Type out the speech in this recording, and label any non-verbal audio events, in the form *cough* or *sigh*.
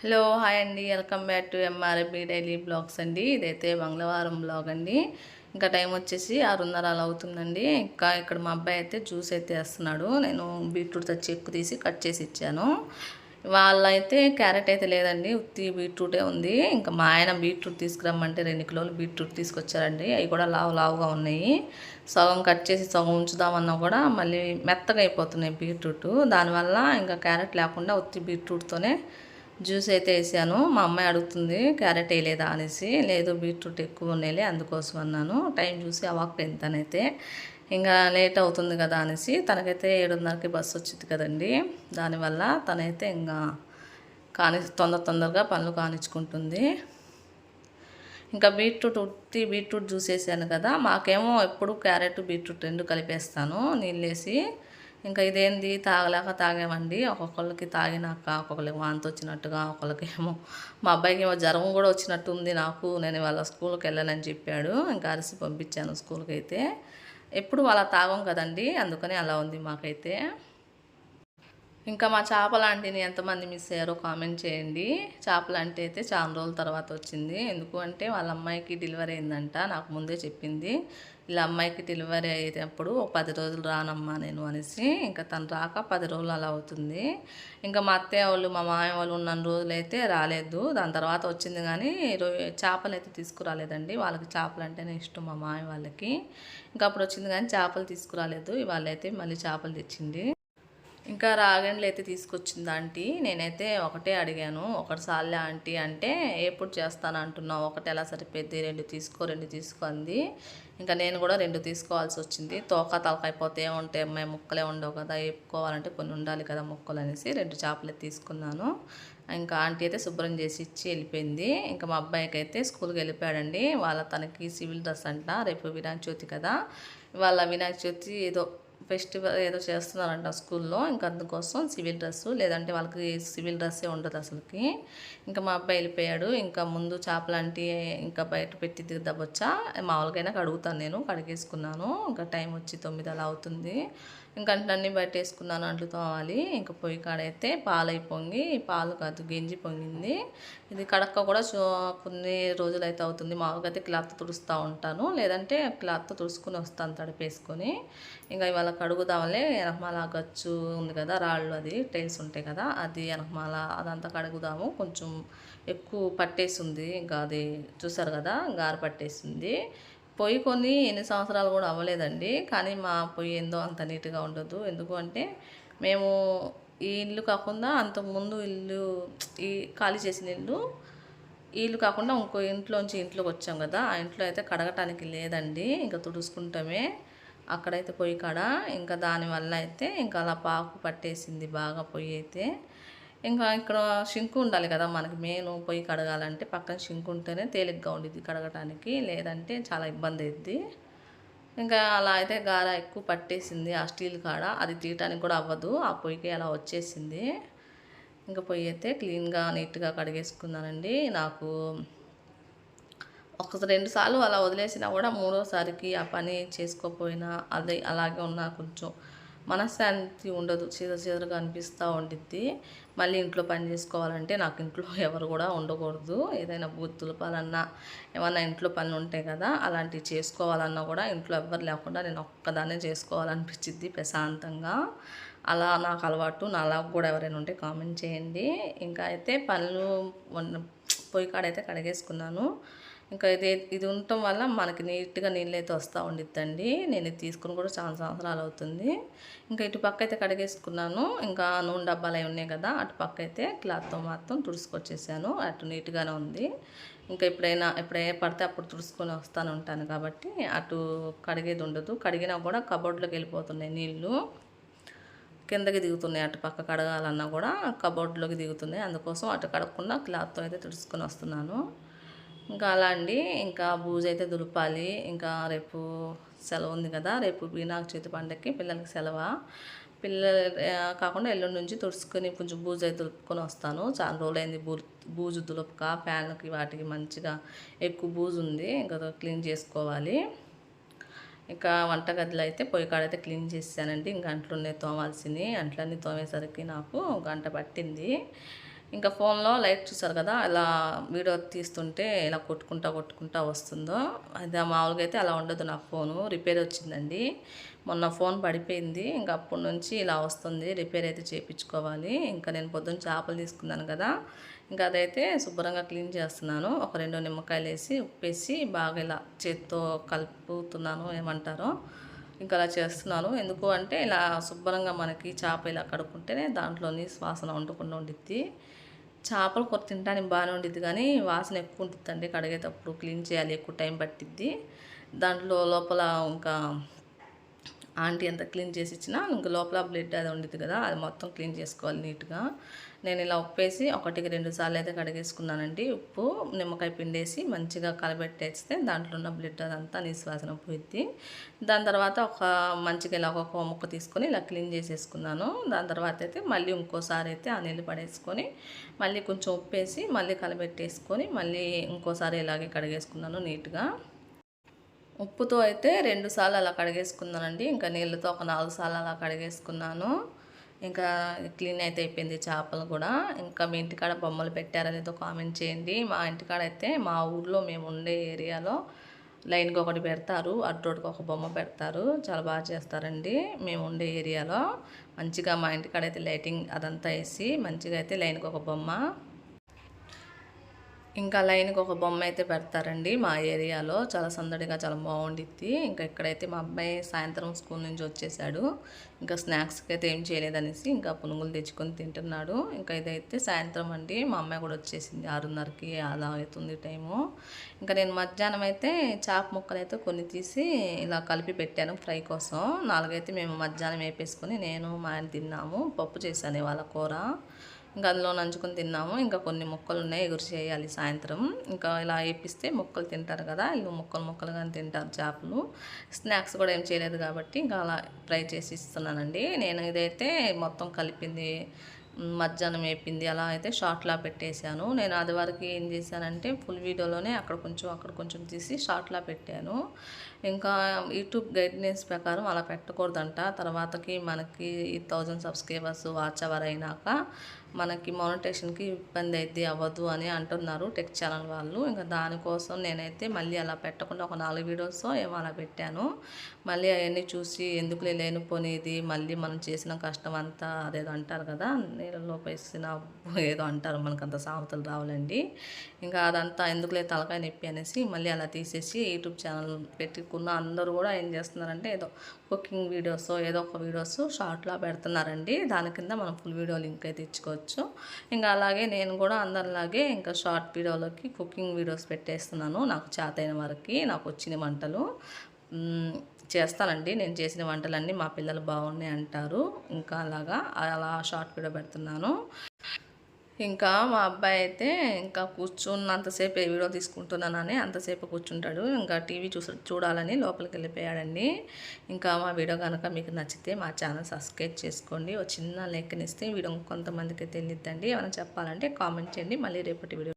Hello hi అండి. Welcome back to MRAB daily blogs అండి. ఇదైతే మంగళవారం బ్లాగ్ అండి. ఇంకా టైం వచ్చేసి ఆరున్నర అలా అవుతుందండి. ఇంకా ఇక్కడ మా అబ్బాయి అయితే జ్యూస్ అయితే వేస్తున్నాడు. నేను బీట్రూట్ తెచ్చి ఎక్కువ తీసి కట్ చేసి ఇచ్చాను. వాళ్ళైతే క్యారెట్ అయితే లేదండి. ఉత్తి బీట్రూటే ఉంది. ఇంకా మా ఆయన బీట్రూట్ తీసుకురమ్మంటే రెండు కిలోలు బీట్రూట్ తీసుకొచ్చారండి. అవి కూడా లావు లావుగా ఉన్నాయి. సగం కట్ చేసి సగం ఉంచుదామన్నా కూడా మళ్ళీ మెత్తగా అయిపోతున్నాయి బీట్రూట్. దానివల్ల ఇంకా క్యారెట్ లేకుండా ఉత్తి బీట్రూట్తోనే జ్యూస్ అయితే వేసాను. మా అమ్మాయి అడుగుతుంది క్యారెట్ వేయలేదా? అనేసి. లేదు బీట్రూట్ ఎక్కువ ఉన్నాయిలే అందుకోసం అన్నాను. టైం చూసి అవాక్ తనైతే. ఇంకా లేట్ అవుతుంది కదా అనేసి తనకైతే ఏడున్నరకి బస్సు వచ్చింది కదండి. దానివల్ల తనైతే ఇంకా కాని తొందర తొందరగా పనులు కానిచ్చుకుంటుంది. ఇంకా బీట్రూట్ ఉత్తి బీట్రూట్ జ్యూస్ వేసాను కదా. మాకేమో ఎప్పుడు క్యారెట్ బీట్రూట్ రెండు కలిపేస్తాను నీళ్ళేసి ఇంకా ఇదేంది? తాగలేక తాగామండి. ఒక్కొక్కరికి తాగినాక ఒక్కొక్కరికి వాంతి వచ్చినట్టుగా ఒకళ్ళకి ఏమో మా అబ్బాయికి ఏమో జ్వరం కూడా వచ్చినట్టు ఉంది నాకు. నేను వాళ్ళ స్కూల్కి వెళ్ళానని చెప్పాడు. ఇంకా అరిసి పంపించాను స్కూల్కి అయితే. ఎప్పుడు అలా తాగం కదండి. అందుకని అలా ఉంది మాకైతే. ఇంకా మా చేపలాంటిని ఎంతమంది మిస్ అయ్యారో కామెంట్ చేయండి. చేపలాంటి అయితే చాలా రోజుల తర్వాత వచ్చింది. ఎందుకు అంటే వాళ్ళ అమ్మాయికి డెలివరీ అయిందంట నాకు ముందే చెప్పింది. ఇలా అమ్మాయికి డెలివరీ అయ్యేటప్పుడు ఒక పది రోజులు రానమ్మా నేను అనేసి ఇంకా తను రాక పది రోజులు అలా అవుతుంది. ఇంకా మా అత్తయ్య వాళ్ళు మా మామయ్య వాళ్ళు ఉన్న అయితే రాలేదు. దాని తర్వాత వచ్చింది కానీ చేపలు అయితే తీసుకురాలేదండి. వాళ్ళకి చేపలు అంటేనే ఇష్టం మా మామయ్య వాళ్ళకి. ఇంకా అప్పుడు వచ్చింది కానీ చేపలు తీసుకురాలేదు. ఇవాళ అయితే మళ్ళీ చేపలు తెచ్చింది. ఇంకా రాగండ్లు అయితే తీసుకొచ్చింది ఆంటీ. నేనైతే ఒకటే అడిగాను. ఒకటి సార్లే ఆంటీ అంటే ఎప్పుడు చేస్తాను అంటున్నావు? ఒకటి ఎలా సరిపోద్ది రెండు తీసుకో రెండు తీసుకుంది ఇంకా నేను కూడా రెండు తీసుకోవాల్సి వచ్చింది. తోక తలకైపోతే ఏముంటాయి అమ్మాయి? ముక్కలే ఉండవు కదా వేపుకోవాలంటే కొన్ని ఉండాలి కదా ముక్కలు అనేసి రెండు చేపలు తీసుకున్నాను. ఇంకా ఆంటీ అయితే శుభ్రం చేసి ఇచ్చి వెళ్ళిపోయింది. ఇంకా మా అబ్బాయికి అయితే స్కూల్కి వెళ్ళిపోయాడండి. వాళ్ళ తనకి సివిల్ డ్రెస్ అంట రేపు వినాయక చవితి కదా. వాళ్ళ వినాయక చవితి ఏదో ఫెస్టివల్ ఏదో చేస్తున్నారంట స్కూల్లో ఇంకా అందుకోసం సివిల్ డ్రెస్సు లేదంటే వాళ్ళకి సివిల్ డ్రెస్సే ఉండదు అసలుకి. ఇంకా మా అబ్బాయి వెళ్ళిపోయాడు ఇంకా ముందు చేపలాంటి ఇంకా బయట పెట్టి దిద్దబొచ్చా మామూలుగైనా కడుగుతాను నేను కడిగేసుకున్నాను ఇంకా టైం వచ్చి తొమ్మిది అలా అవుతుంది. ఇంకా అన్నీ బయట వేసుకున్నాను అంట్లు తోవాలి ఇంకా పొయ్యి కాడైతే పాలు అయిపోయి పాలు కాదు గింజి పొంగింది. ఇది కడక్క కూడా కొన్ని రోజులు అయితే అవుతుంది. మామూలుగా అయితే క్లాత్ తుడుస్తూ ఉంటాను. లేదంటే క్లాత్ తుడుచుకుని వస్తాను తడిపేసుకొని. ఇంకా ఇవాళ కడుగుదామలే వెనకమాల గచ్చు ఉంది కదా రాళ్ళు అది టైల్స్ ఉంటాయి కదా అది వెనకమాల అదంతా కడుగుదాము. కొంచెం ఎక్కువ పట్టేసింది. ఇంకా అది చూసారు కదా గారు పట్టేసింది. పొయ్యి కొన్ని ఎన్ని సంవత్సరాలు కూడా అవ్వలేదండి. కానీ మా పొయ్యి ఏందో అంత నీట్గా ఉండదు. ఎందుకు అంటే మేము ఈ ఇల్లు కాకుండా అంతకుముందు ఇల్లు ఈ ఖాళీ చేసిన ఇల్లు ఈ ఇల్లు కాకుండా ఇంకో ఇంట్లోంచి ఇంట్లోకి వచ్చాం కదా ఆ ఇంట్లో అయితే కడగటానికి లేదండి ఇంకా తుడుచుకుంటామే. అక్కడైతే పొయ్యి కాడ ఇంకా దానివల్ల అయితే ఇంకా అలా పాకు పట్టేసింది బాగా పొయ్యి అయితే. ఇంకా ఇక్కడ షింకు ఉండాలి కదా మనకి మెయిన్ పొయ్యి కడగాలంటే పక్కన షింకు ఉంటేనే తేలిగ్గా ఉండిద్ది కడగటానికి లేదంటే చాలా ఇబ్బంది అవుద్ది ఇంకా అలా అయితే గార ఎక్కువ పట్టేసింది ఆ స్టీల్ కాడ. అది తీయటానికి కూడా అవ్వదు. ఆ పొయ్యికి అలా వచ్చేసింది. ఇంకా పొయ్యి అయితే క్లీన్గా నీట్గా కడిగేసుకున్నానండి. నాకు ఒక రెండు సార్లు అలా వదిలేసినా కూడా మూడోసారికి ఆ పని చేసుకోపోయినా అదే అలాగే ఉన్నా కొంచెం మనశ్శాంతి ఉండదు చీద చీదరగా అనిపిస్తూ ఉండిద్ది. మళ్ళీ ఇంట్లో పని చేసుకోవాలంటే నాకు ఇంట్లో *laughs* ఎవరు కూడా ఉండకూడదు. ఏదైనా బూత్ ఏమన్నా ఇంట్లో పనులు ఉంటాయి కదా అలాంటివి చేసుకోవాలన్నా కూడా ఇంట్లో ఎవ్వరు లేకుండా నేను ఒక్కదాన్నే చేసుకోవాలనిపించిద్ది ప్రశాంతంగా. అలా నాకు అలవాటు. నాలా కూడా ఎవరైనా ఉంటే కామెంట్ చేయండి. ఇంకా అయితే పనులు పొయ్యి కాడైతే కడిగేసుకున్నాను. ఇంకా ఇది ఇది ఉండటం వల్ల మనకి నీట్గా నీళ్ళు అయితే వస్తూ ఉండిద్దండి. నేను ఇది తీసుకుని కూడా చాలా సంవత్సరాలు అవుతుంది. ఇంకా ఇటు పక్క అయితే కడిగేసుకున్నాను. ఇంకా నూనె డబ్బాలు అవి ఉన్నాయి కదా అటు పక్క అయితే క్లాత్తో మాత్రం తుడుచుకొచ్చేసాను. అటు నీట్గానే ఉంది. ఇంకా ఎప్పుడైనా ఎప్పుడే పడితే అప్పుడు తుడుచుకొని వస్తాను ఉంటాను కాబట్టి అటు కడిగేది ఉండదు. కడిగినా కూడా కబోర్డ్లోకి వెళ్ళిపోతున్నాయి నీళ్ళు. కిందకి దిగుతున్నాయి అటు పక్క కడగాలన్నా కూడా కబోర్డ్లోకి దిగుతున్నాయి. అందుకోసం అటు కడగకుండా క్లాత్తో అయితే తుడుచుకొని వస్తున్నాను. ఇంకా అలా అండి. ఇంకా బూజు అయితే దులపాలి. ఇంకా రేపు సెలవు ఉంది కదా. రేపు వినాయక చేతి పండగకి పిల్లలకి సెలవు? పిల్లలు కాకుండా ఎల్లుండి నుంచి తుడుచుకొని కొంచెం బూజు అయితే దులుపుకొని వస్తాను. చాలా రోజులైంది బూ బూజు దులుపక ఫ్యాన్కి వాటికి మంచిగా ఎక్కువ బూజు ఉంది. ఇంకా క్లీన్ చేసుకోవాలి. ఇంకా వంటగదిలో అయితే పొయ్యి కాడైతే క్లీన్ చేసానండి ఇంకా అంట్లు ఉన్నాయి తోమాల్సినవి. అంట్లన్నీ తోమేసరికి నాకు గంట పట్టింది. ఇంకా ఫోన్లో లైట్ చూసారు కదా ఇలా వీడియో తీస్తుంటే ఇలా కొట్టుకుంటా కొట్టుకుంటా వస్తుందో. అది మామూలుగా అయితే అలా ఉండదు నా ఫోను రిపేర్ వచ్చిందండి. మొన్న ఫోన్ పడిపోయింది ఇంకా అప్పటి నుంచి ఇలా వస్తుంది రిపేర్ అయితే చేయించుకోవాలి. ఇంకా నేను పొద్దున్న చేపలు తీసుకున్నాను కదా ఇంకా అదైతే శుభ్రంగా క్లీన్ చేస్తున్నాను. ఒక రెండు నిమ్మకాయలు వేసి ఉప్పేసి బాగా ఇలా చేత్తో కలుపుతున్నాను ఏమంటారో. ఇంకా అలా చేస్తున్నాను. ఎందుకు అంటే ఇలా శుభ్రంగా మనకి చేప ఇలా కడుక్కుంటేనే దాంట్లోని శ్వాసన వండుకుండా ఉండిద్ది. చేపలు కూర తినడానికి బాగానే ఉండిద్ది కానీ వాసన ఎక్కువ ఉంటుందండి. కడిగేటప్పుడు క్లీన్ చేయాలి ఎక్కువ టైం పట్టిద్ది. దాంట్లో లోపల ఇంకా ఆంటీ ఎంత క్లీన్ చేసి ఇచ్చినా ఇంకా లోపల బ్లడ్ అది ఉండిద్ది కదా అది మొత్తం క్లీన్ చేసుకోవాలి నీట్గా. నేను ఇలా ఉప్పేసి ఒకటికి రెండు సార్లు అయితే కడిగేసుకున్నానండి. ఉప్పు నిమ్మకాయ పిండేసి మంచిగా కలబెట్టేస్తే దాంట్లో ఉన్న బ్లడ్ అదంతా నిశ్వాసన పోయిద్ది. దాని తర్వాత ఒక మంచిగా ఇలా ఒక ముక్క తీసుకొని ఇలా క్లీన్ చేసేసుకున్నాను. దాని తర్వాత అయితే మళ్ళీ ఇంకోసారి అయితే ఆ నీళ్ళు పడేసుకొని మళ్ళీ కొంచెం ఉప్పేసి మళ్ళీ కలబెట్టేసుకొని మళ్ళీ ఇంకోసారి ఇలాగే కడిగేసుకున్నాను నీట్గా. ఉప్పుతో అయితే రెండు సార్లు అలా కడిగేసుకున్నానండి. ఇంకా నీళ్ళతో ఒక నాలుగు సార్లు అలా కడిగేసుకున్నాను. ఇంకా క్లీన్ అయితే అయిపోయింది చేపలు కూడా. ఇంకా మీ ఇంటికాడ బొమ్మలు పెట్టారనేదో కామెంట్ చేయండి. మా ఇంటికాడ అయితే మా ఊర్లో మేము ఉండే ఏరియాలో లైన్కి ఒకటి పెడతారు. అటు రోడ్కి ఒక బొమ్మ పెడతారు. చాలా బాగా చేస్తారండి. మేము ఉండే ఏరియాలో. మంచిగా మా ఇంటికాడ అయితే లైటింగ్ అదంతా వేసి మంచిగా అయితే లైన్కి ఒక బొమ్మ ఇంకా లైన్కి ఒక బొమ్మ అయితే పెడతారండి మా ఏరియాలో. చాలా సందడిగా చాలా బాగుండిద్ది. ఇంకా ఇక్కడైతే మా అబ్బాయి సాయంత్రం స్కూల్ నుంచి వచ్చేసాడు. ఇంకా స్నాక్స్కి అయితే ఏం చేయలేదనేసి ఇంకా పునుగులు తెచ్చుకొని తింటున్నాడు. ఇంకా ఇదైతే సాయంత్రం అండి. మా అమ్మాయి కూడా వచ్చేసింది ఆరున్నరకి అలా అవుతుంది టైము. ఇంకా నేను మధ్యాహ్నం అయితే చాప ముక్కలు అయితే కొన్ని తీసి ఇలా కలిపి పెట్టాను ఫ్రై కోసం. నాలుగైతే మేము మధ్యాహ్నం వేపేసుకొని నేను మా ఆయన తిన్నాము. పప్పు చేశాను ఇవాళ కూర. ఇంకా అందులో నంచుకొని తిన్నాము. ఇంకా కొన్ని మొక్కలు ఉన్నాయి ఎగురు చేయాలి సాయంత్రం. ఇంకా ఇలా వేపిస్తే మొక్కలు తింటారు కదా ఇల్లు ముక్కలు ముక్కలుగానే తింటారు చేపలు. స్నాక్స్ కూడా ఏం చేయలేదు కాబట్టి ఇంకా అలా ఫ్రై చేసి ఇస్తున్నానండి. నేను ఇదైతే మొత్తం కలిపింది మధ్యాహ్నం వేపింది అలా అయితే షార్ట్లా పెట్టేశాను. నేను అది వరకు ఏం చేశానంటే ఫుల్ వీడియోలోనే అక్కడ కొంచెం అక్కడ కొంచెం తీసి షార్ట్లా పెట్టాను. ఇంకా యూట్యూబ్ గైడ్లైన్స్ ప్రకారం అలా పెట్టకూడదంట. తర్వాతకి మనకి థౌజండ్ సబ్స్క్రైబర్స్ వాచ్ అవర్ అయినాక మనకి మానిటేషన్కి ఇబ్బంది అయితే అవ్వదు అని అంటున్నారు టెక్ ఛానల్ వాళ్ళు. ఇంకా దానికోసం నేనైతే మళ్ళీ అలా పెట్టకుండా ఒక నాలుగు వీడియోస్ ఏమో అలా పెట్టాను. మళ్ళీ అవన్నీ చూసి ఎందుకు లేనిపోనేది మళ్ళీ మనం చేసిన కష్టం అంతా అదేదో అంటారు కదా నీళ్ళలో వేసిన ఏదో అంటారు మనకు అంత సామెతలు రావాలండి. ఇంకా అదంతా ఎందుకులే తలకాయ నొప్పి అనేసి మళ్ళీ అలా తీసేసి యూట్యూబ్ ఛానల్ పెట్టుకున్న అందరూ కూడా ఏం చేస్తున్నారంటే ఏదో కుకింగ్ వీడియోస్ ఏదో ఒక వీడియోస్ షార్ట్లా పెడుతున్నారండి. దాని కింద మనం ఫుల్ వీడియో లింక్ అయితే ఇచ్చుకోవచ్చు. ఇంకా అలాగే నేను కూడా అందరిలాగే ఇంకా షార్ట్ వీడియోలోకి కుకింగ్ వీడియోస్ పెట్టేస్తున్నాను. నాకు చేతైన వరకు నాకు వచ్చిన వంటలు. చేస్తానండి. నేను చేసిన వంటలన్నీ మా పిల్లలు బాగున్నాయి అంటారు ఇంకా అలాగా అలా షార్ట్ వీడియో పెడుతున్నాను. ఇంకా మా అబ్బాయి అయితే ఇంకా కూర్చున్నంతసేపు వీడియో తీసుకుంటున్నానని అంతసేపు కూర్చుంటాడు. ఇంకా టీవీ చూసి చూడాలని లోపలికి వెళ్ళిపోయాడండి. ఇంకా మా వీడియో కనుక మీకు నచ్చితే మా ఛానల్ సబ్స్క్రైబ్ చేసుకోండి. ఒక చిన్న లెక్కనిస్తే వీడియో కొంతమందికి తెలియద్దండి. ఏమైనా చెప్పాలంటే కామెంట్ చేయండి. మళ్ళీ రేపటి వీడియో